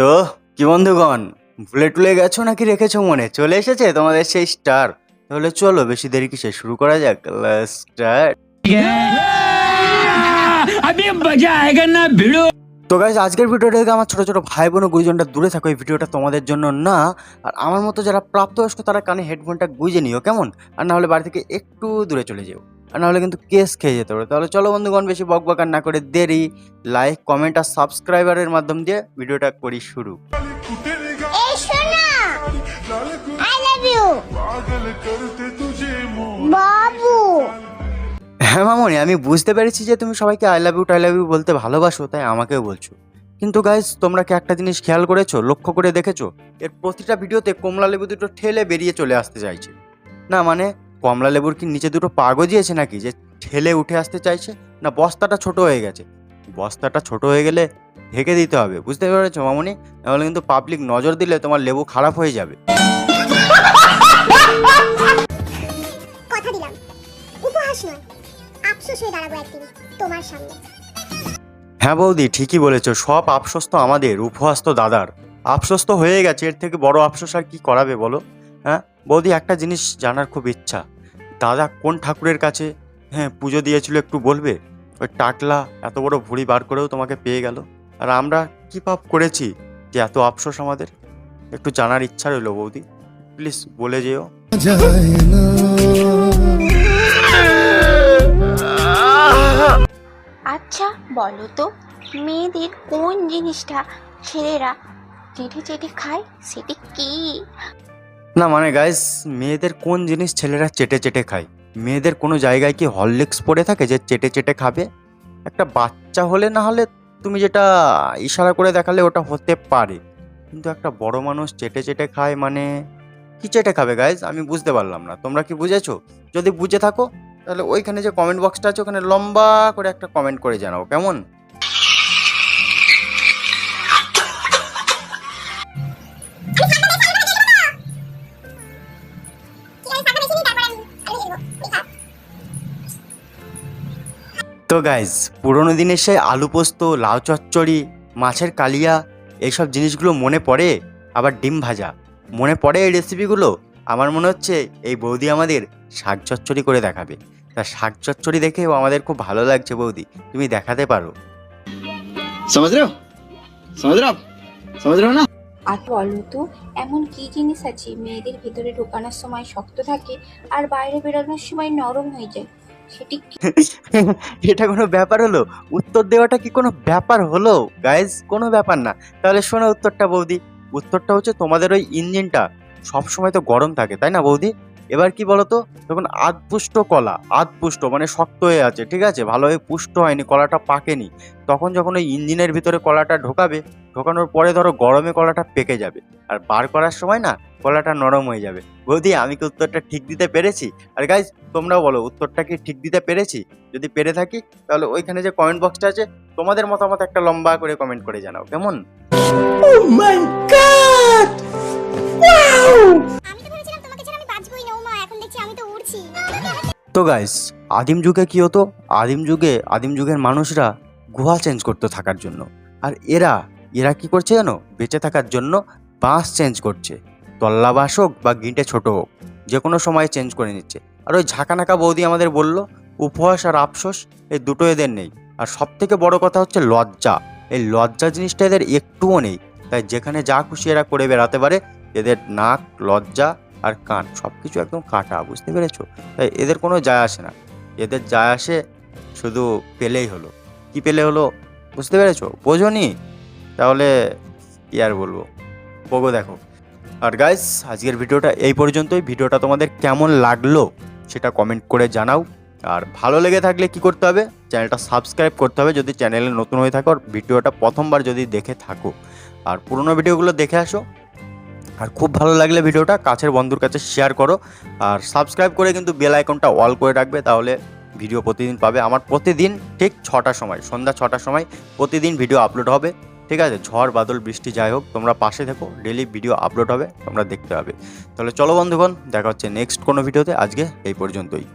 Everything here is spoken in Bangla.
তো কি বন্ধুগণ ভুলে টুলে গেছো নাকি রেখেছো মনে? চলে এসেছে তোমাদের সেই স্টার। তাহলে চলো বেশি দেরি কিসে শুরু করা যাক। স্টার তো গাইজ আজকের ভিডিওটা থেকে আমার ছোটো ছোটো ভাই বোন গুরুজনটা দূরে থাকো। এই ভিডিওটা তোমাদের জন্য না। আর আমার মতো যারা প্রাপ্তবয়স্ক তারা কানে হেডফোনটা গুঁজে নিও কেমন? আর না হলে বাড়ি থেকে একটু দূরে চলে যেও। আর না হলে কিন্তু কেস খেয়ে যেতে পারে। তাহলে চলো বন্ধুগণ বেশি বক বকার না করে দেরি। লাইক কমেন্ট আর সাবস্ক্রাইবারের মাধ্যম দিয়ে ভিডিওটা করি শুরু। হ্যাঁ মামনি আমি বুঝতে পেরেছি যে তুমি সবাইকে আই লাভ ইউ টাই লাভ ইউ বলতে ভালোবাসো তাই আমাকেও বলছো। কিন্তু গাইজ তোমরা কি একটা জিনিস খেয়াল করেছ লক্ষ্য করে দেখেছ? এর প্রতিটা ভিডিওতে কমলা লেবু দুটো ঠেলে বেরিয়ে চলে আসতে চাইছে। না মানে কমলা লেবুর কি নিচে দুটো পা গজিয়েছে নাকি? যে ঠেলে উঠে আসতে চাইছে? না বস্তাটা ছোট হয়ে গেছে। বস্তাটা ছোট হয়ে গেলে ঢেকে দিতে হবে বুঝতে পেরেছ মামনি? নাহলে কিন্তু পাবলিক নজর দিলে তোমার লেবু খারাপ হয়ে যাবে। কথা দিলাম। উপহাস নয় আফসোস হয়ে দাঁড়াবো একদিন তোমার সামনে। হ্যাঁ বৌদি ঠিকই বলেছ সব আফসোস তো আমাদের উপহাস তো দাদার। আফসোস তো হয়ে গেছে এর থেকে বড় আফসোস আর কি করাবে বলো? হ্যাঁ? বৌদি, একটা জিনিস জানার খুব ইচ্ছা। দাদা কোন ঠাকুরের কাছে হ্যাঁ পুজো দিয়েছিল একটু বলবে? ওই টাকলা এত বড় ভুড়ি বার করেও তোমাকে পেয়ে গেল। আর আমরা কি পাপ করেছি যে এত আফসোস আমাদের? একটু জানার ইচ্ছা রইল বৌদি। প্লিজ বলে যেও। আচ্ছা বলো তো, মেয়েদের কোন জিনিসটা ছেলেরা চেটে চেটে খায়, সেটি কি? না মানে গাইস মেয়েদের কোন জিনিস ছেলেরা চেটে চেটে খায়? মেয়েদের কোনো জায়গায় কি হরলিক্স পড়ে থাকে যে চেটে চেটে খাবে? একটা বাচ্চা হলে না হলে তুমি যেটা ইশারা করে দেখালে ওটা হতে পারে। কিন্তু একটা বড় মানুষ চেটে চেটে খায় মানে কি চেটে খাবে গাইস আমি বুঝতে পারলাম না। তোমরা কি বুঝেছ? যদি বুঝে থাকো, তাহলে ওইখানে যে কমেন্ট বক্সটা আছে, ওখানে লম্বা করে একটা কমেন্ট করে জানাও, কেমন? তো গাইজ পুরোনো দিনের সেই আলু পোস্ত লাউ চচ্চড়ি মাছের কালিয়া এইসব জিনিসগুলো মনে পড়ে? আবার ডিম ভাজা মনে পড়ে এই রেসিপিগুলো আমার মনে হচ্ছে এই বৌদি আমাদের শাক চচ্চড়ি করে দেখাবে। তা শাক চচ্চড়ি দেখেও আমাদের খুব ভালো লাগছে বৌদি তুমি দেখাতে পারো। সমাজ সমাজ সমাজ তো এমন কি জিনিস আছে মেয়েদের ভিতরে ঢোকানোর সময় শক্ত থাকে আর বাইরে বেরোনোর সময় নরম হয়ে যায়? সেটি এটা কোনো ব্যাপার হলো? উত্তর দেওয়াটা কি কোনো ব্যাপার হলো? গাইজ কোনো ব্যাপার না। তাহলে শোনো উত্তরটা বৌদি। উত্তরটা হচ্ছে তোমাদের ওই ইঞ্জিনটা। সবসময় তো গরম থাকে, তাই না বৌদি? এবার কি বলতো? তখন আধপুষ্ট কলা, আধপুষ্ট মানে শক্ত হয়ে আছে, ঠিক আছে? ভালোভাবে পুষ্ট হয়নি, কলাটা পাকেনি। তখন যখন ওই ইঞ্জিনের ভিতরে কলাটা ঢোকাবে, ঢোকানোর পরে ধরো গরমে কলাটা পেকে যাবে। আর বার করার সময় না, কলাটা নরম হয়ে যাবে। বৌদি, আমি কি উত্তরটা ঠিক দিতে পেরেছি? আর গাইজ তোমরাও বলো, উত্তরটা কি ঠিক দিতে পেরেছি? যদি পেরে থাকি, তাহলে ওইখানে যে কমেন্ট বক্সটা আছে, তোমাদের মতামত একটা লম্বা করে কমেন্ট করে জানাও, কেমন? আমি তো তো গাইস আদিম যুগে কি হতো? আদিম যুগে, আদিম যুগের মানুষরা গুহা চেঞ্জ করতো থাকার জন্য। আর এরা এরা কি করছে জানো? বেঁচে থাকার জন্য বাঁশ চেঞ্জ করছে। তল্লা বাঁশ হোক বা গিঁটে ছোট হোক যে কোনো সময় চেঞ্জ করে নিচ্ছে। আর ওই ঝাঁকানাকা বৌদি আমাদের বলল, উপহাস আর আফসোস, এই দুটো এদের নেই। আর সব থেকে বড় কথা হচ্ছে লজ্জা। এই লজ্জা জিনিসটা এদের একটুও নেই। তাই যেখানে যা খুশি এরা করে বেড়াতে পারে। এদের নাক, লজ্জা আর কান সব কিছু একদম কাটা, বুঝতে পেরেছ? তাই এদের কোনো যায় আসে না। এদের যায় আসে শুধু পেলেই হলো। কি পেলে হলো? বুঝতে পেরেছ? বোঝনি তাহলে কি আর বলব? পোগো দেখো। আর গাইস আজকের ভিডিওটা এই পর্যন্তই। ভিডিওটা তোমাদের কেমন লাগল সেটা কমেন্ট করে জানাও। আর ভালো লেগে থাকলে কি করতে হবে? চ্যানেলটা সাবস্ক্রাইব করতে হবে। যদি চ্যানেলে নতুন হয়ে থাকো আর ভিডিওটা প্রথমবার যদি দেখে থাকো। আর পুরোনো ভিডিওগুলো দেখে আসো। আর খুব ভালো লাগলে ভিডিওটা কাছের বন্ধুর কাছে শেয়ার করো। আর সাবস্ক্রাইব করে কিন্তু বেল আইকনটা অল করে রাখবে, তাহলে ভিডিও প্রতিদিন পাবে। আমার প্রতিদিন ঠিক ছটার সময়, সন্ধ্যা ছটার সময় প্রতিদিন ভিডিও আপলোড হবে। ঠিক আছে? ঝড়, বাদল, বৃষ্টি, যাই হোক, তোমরা পাশে থেকো ডেলি ভিডিও আপলোড হবে, তোমরা দেখতে পাবে। তাহলে চলো বন্ধুগণ, দেখা হচ্ছে নেক্সট কোনো ভিডিওতে আজকে এই পর্যন্তই।